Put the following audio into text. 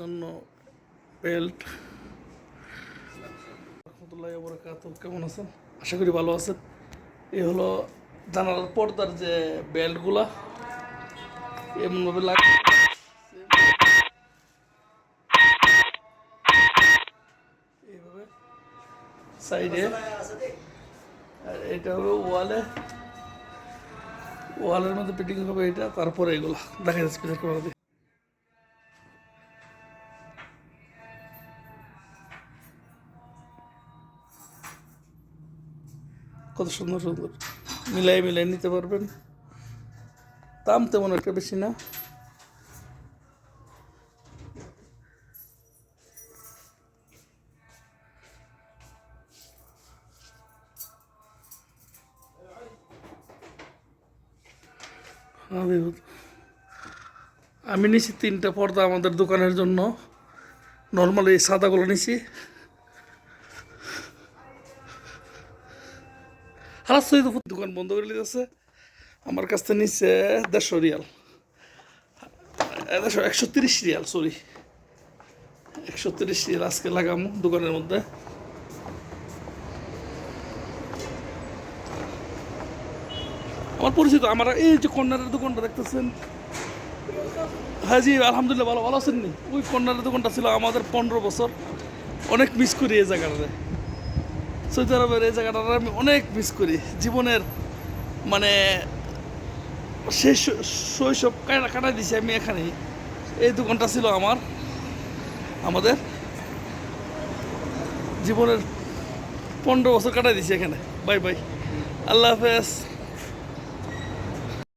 জন্য বেল্ট। রহমতুল্লাহ বরকাত কেমন আছেন? আশা করি ভালো আছেন। এই হলো জানালার পর্দার যে বেল্টগুলা। এমনভাবে লাগে এইভাবে সাইডে। আর এটা হবে ওয়ালে। ওয়ালের মধ্যে ফিটিং হবে এটা, তারপরে এগুলো। দেখা যাচ্ছে কত সুন্দর সুন্দর। মিলাই মিলাই নিতে পারবেন। দাম তেমন একটা বেশি না। আমি নিছি তিনটা পর্দা আমাদের দোকানের জন্য। নর্মালি এই সাদাগুলো নিছি। সহিত দোকান বন্ধ করে আমার কাছ থেকে নিচ্ছে দেড়শো রিয়াল। দেড়শো, একশো তিরিশ রিয়াল সরি একশো তিরিশ রিয়াল আজকে দোকানের মধ্যে। আমার পরিচিত, আমার এই যে কর্নারের দোকানটা দেখতেছেন? হ্যাঁ জি আলহামদুলিল্লাহ ভালো ভালো আছেন নি? ওই কর্নারের দোকানটা ছিল আমাদের পনেরো বছর। অনেক মিস করি এই জায়গাটাতে। সৌদি আরবের এই জায়গাটা আমি অনেক মিস করি। জীবনের মানে শেষ শৈশব কাটা কাটাই দিছি আমি এখানেই। এই দু ঘণ্টা ছিল আমার, আমাদের। জীবনের পনেরো বছর কাটাই দিছি এখানে। Bye bye. আল্লাহ হাফেজ।